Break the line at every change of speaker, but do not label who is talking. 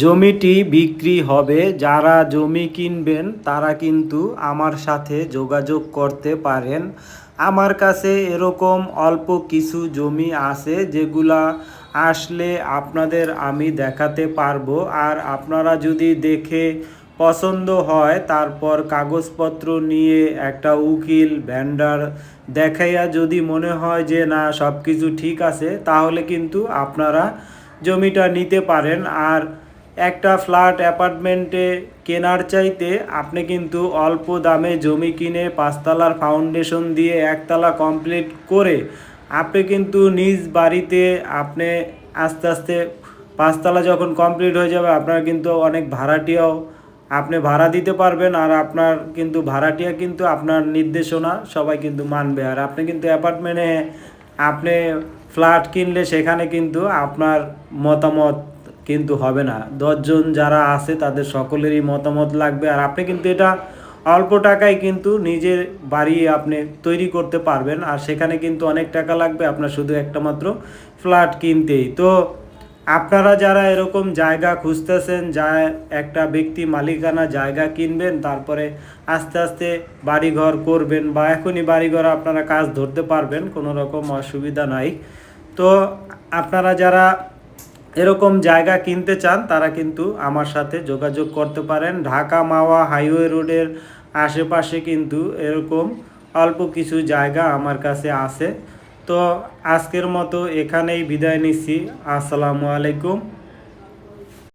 জমিটি বিক্রি হবে, যারা জমি কিনবেন তারা কিন্তু আমার সাথে যোগাযোগ করতে পারেন। আমার কাছে এরকম অল্প কিছু জমি আছে যেগুলা আসলে আপনাদের আমি দেখাতে পারব। আর আপনারা যদি দেখে পছন্দ হয়, তারপর কাগজপত্র নিয়ে একটা উকিল ভ্যান্ডার দেখাইয়া যদি মনে হয় যে না সব কিছু ঠিক আছে, তাহলে কিন্তু আপনারা জমিটা নিতে পারেন। আর একটা ফ্ল্যাট, অ্যাপার্টমেন্টে কেনার চাইতে আপনি কিন্তু অল্প দামে জমি কিনে পাঁচতলার ফাউন্ডেশন দিয়ে একতলা কমপ্লিট করে আপনি কিন্তু নিজ বাড়িতে আপনি আস্তে আস্তে পাঁচতলা যখন কমপ্লিট হয়ে যাবে, আপনার কিন্তু অনেক ভাড়াটিয়াও আপনি ভাড়া দিতে পারবেন আর আপনার কিন্তু ভাড়াটিয়া কিন্তু আপনার নির্দেশনা সবাই কিন্তু মানবে। আর আপনি কিন্তু অ্যাপার্টমেন্টে আপনি ফ্ল্যাট কিনলে সেখানে কিন্তু আপনার মতামত কিন্তু হবে না। দশজন যারা আছে, তাদের সকলেরই মতামত লাগবে। আর আপনি কিন্তু এটা অল্প টাকায় কিন্তু নিজের বাড়ি আপনি তৈরি করতে পারবেন। আর সেখানে কিন্তু অনেক টাকা লাগবে। আপনার শুধু একটা মাত্র ফ্ল্যাট কিনতেই। তো আপনারা যারা এরকম জায়গা খুঁজতেছেন, যা একটা ব্যক্তি মালিকানা জায়গা কিনবেন, তারপরে আস্তে আস্তে বাড়িঘর করবেন বা এখনই বাড়িঘর আপনারা কাজ ধরতে পারবেন, কোনো রকম অসুবিধা নাই। তো আপনারা যারা এরকম জায়গা কিনতে চান, তারা কিন্তু আমার সাথে যোগাযোগ করতে পারেন। ঢাকা মাওয়া হাইওয়ে রোডের আশেপাশে কিন্তু এরকম অল্প কিছু জায়গা আমার কাছে আছে। তো আজকের মতো এখানেই বিদায় নিচ্ছি। আসসালামু আলাইকুম।